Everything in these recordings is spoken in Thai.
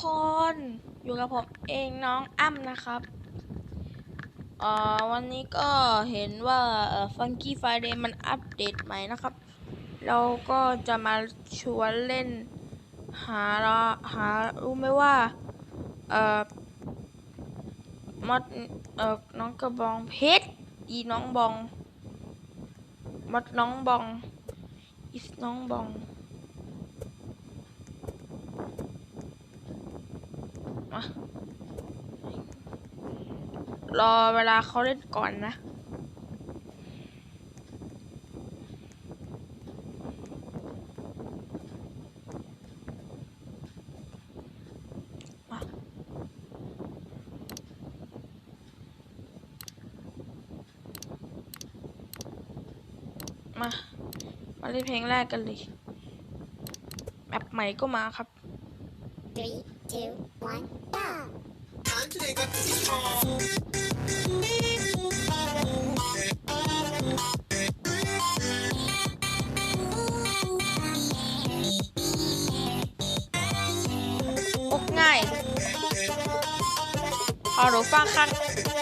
คนอยู่กับผมเองน้องอ้ำนะครับเอ่อวันนี้ก็เห็นว่าเอ่อ Funky Friday มันอัปเดตใหม่นะครับ เราก็จะมาชวนเล่นหาละหารู้ไหมว่าเอ่อมดเอ่อน้องกระบองเพชรอีน้องบองมดน้องบองอีน้องบอง มารอเวลาเขาเล่นก่อนนะมา มาเล่นเพลงแรกกันเลยแมปใหม่ก็มาครับ ฟังข้าง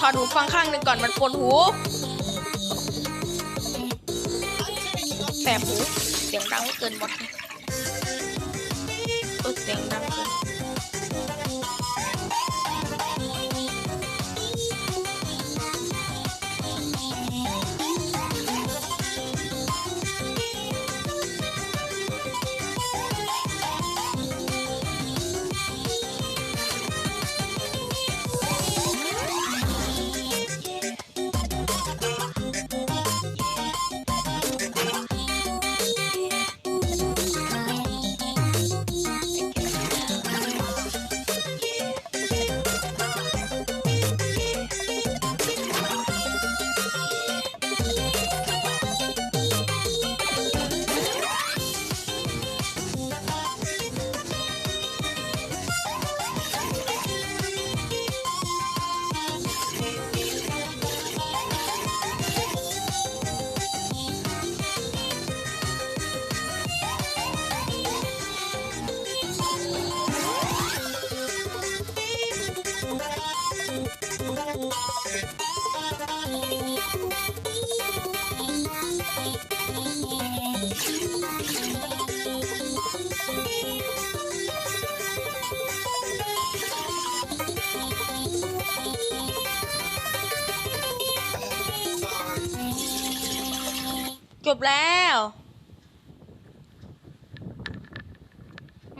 ถอหูฟังข้างหนึ่งก่อนมันปนหูแสบหูเสียงดังไม่เกินหมดเออเสียงดังเกิน จบแล้ว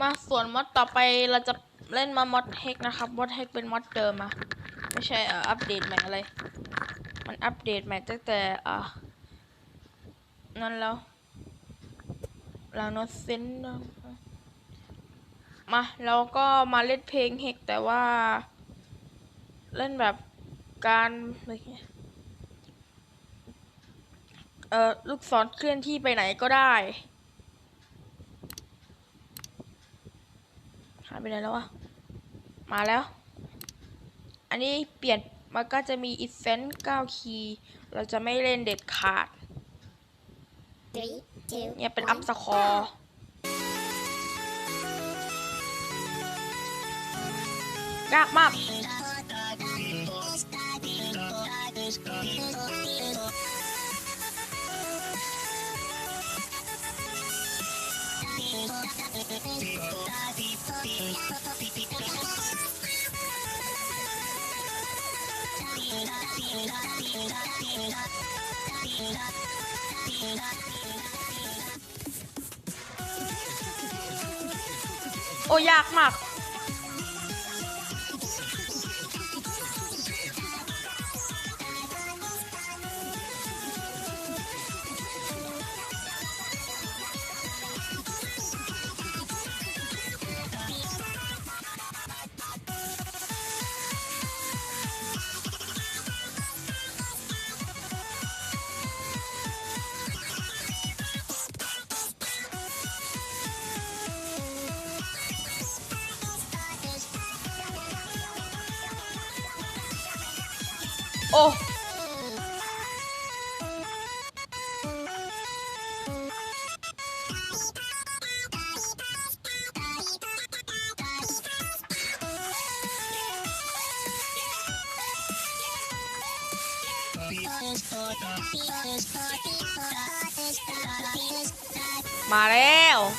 มาส่วนมอดต่อไปเราจะเล่นมามอดเฮกนะครับมอดเฮกเป็นมอดเดิมอะไม่ใช่เอ่ออัปเดตใหม่อะไร มันอัปเดตใหม่ตั้งแต่อะนั่นแล้วลาโนเซนมาเราก็มาเล่นเพลงเฮกแต่ว่า เล่นแบบการอะไรเงี้ย อ่อลูกศรเคลื่อนที่ไปไหนก็ได้ หายไปไหนแล้ววะ มาแล้ว อันนี้เปลี่ยนมันก็จะมีอีเซนต์9คีย์เราจะไม่เล่นเด็ดขาด เนี่ยเป็นอัพสคอร์ยากมาก โอ้ยากมาก Oh! Amarelo.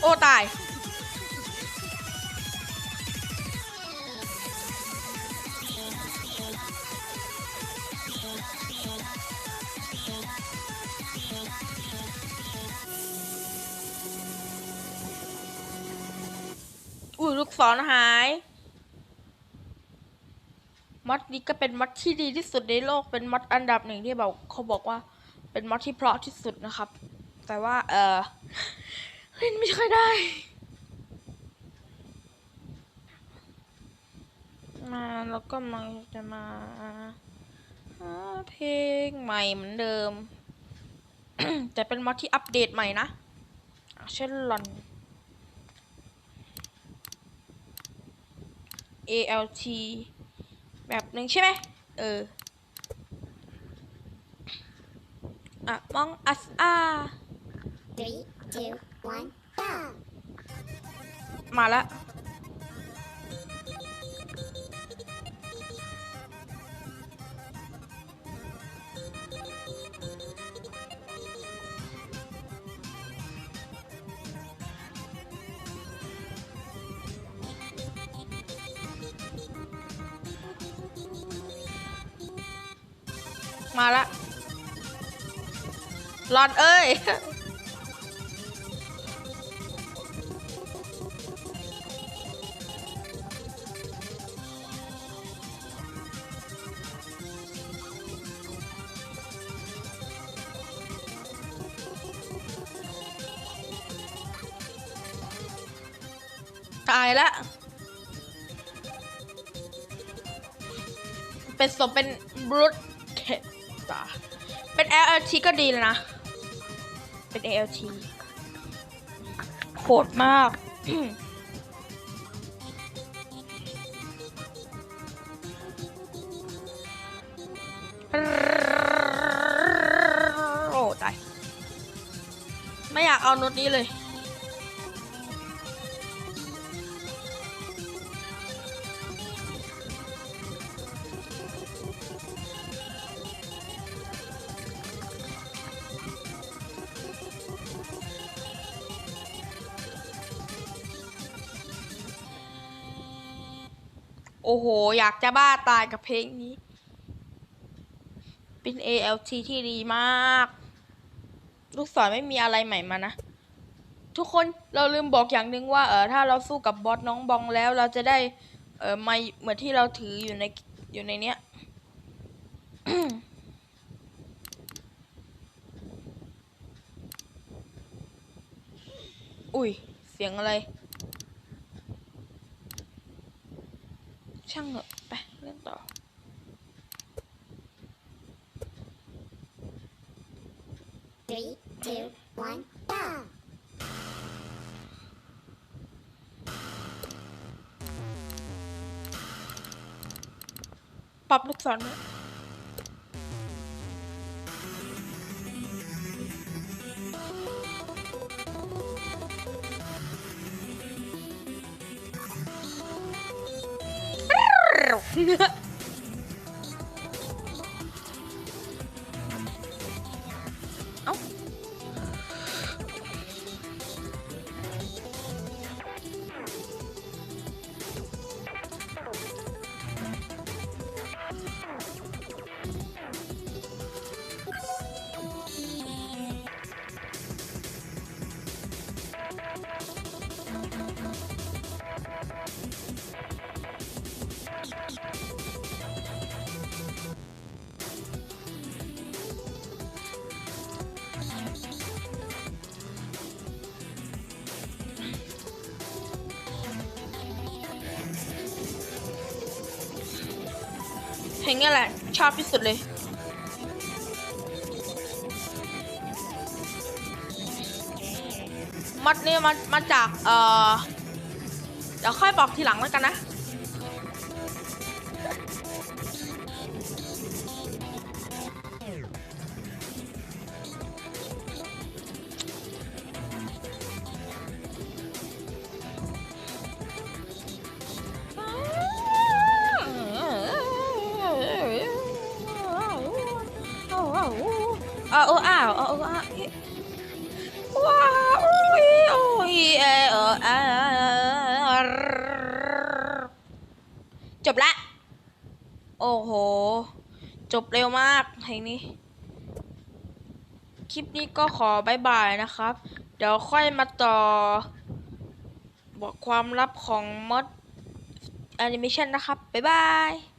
โอ้ตาย อุ้ยลูกศรหาย มัดนี้ก็เป็นมัดที่ดีที่สุดในโลก เป็นมัดอันดับหนึ่งที่แบอกเขาบอกว่า เป็นมัดที่เพราะที่สุดนะครับ แต่ว่า เออ เล่นไม่ค่อยได้ มาแล้วก็มาจะมาหาเพลงใหม่เหมือนเดิม แต่เป็นมัดที่อัปเดตใหม่นะอะเช่นลอน ALT แบบหนึ่งใช่ไหม เอออะมองอัสอา Three, two, one, go. มาแล้ว มาละรอนเอ้ย ตายแล้วเป็นสมเป็นบรูทเคตาเป็น LLT ก็ดีเลยนะ เป็น ALT โหดมาก โอ้ตาย ไม่อยากเอาโน้ตนี้เลย โอ้โห อยากจะบ้าตายกับเพลงนี้ เป็น ALT ที่ดีมาก ลูกศรไม่มีอะไรใหม่มานะ ทุกคนเราลืมบอกอย่างหนึ่งว่าเออถ้าเราสู้กับบอสน้องบองแล้วเราจะได้ เออไม่เหมือนที่เราถืออยู่ในอยู่ในเนี้ยอุ้ย เสียงอะไร ช่างเหอะไปเล่นต่อ Three, two, one, go. ปรับลูกศรด้วย ん? ลงนี้แหละ ชอบที่สุดเลย มัดนี่มามาจาก เอ่อ เดี๋ยวค่อยบอกทีหลังแล้วกันนะ จบละ โอ้โห จบเร็วมากเพลงนี้ คลิปนี้ก็ขอบายบายนะครับ เดี๋ยวค่อยมาต่อ บอกความลับของมดแอนิเมชันนะครับ บ๊ายบาย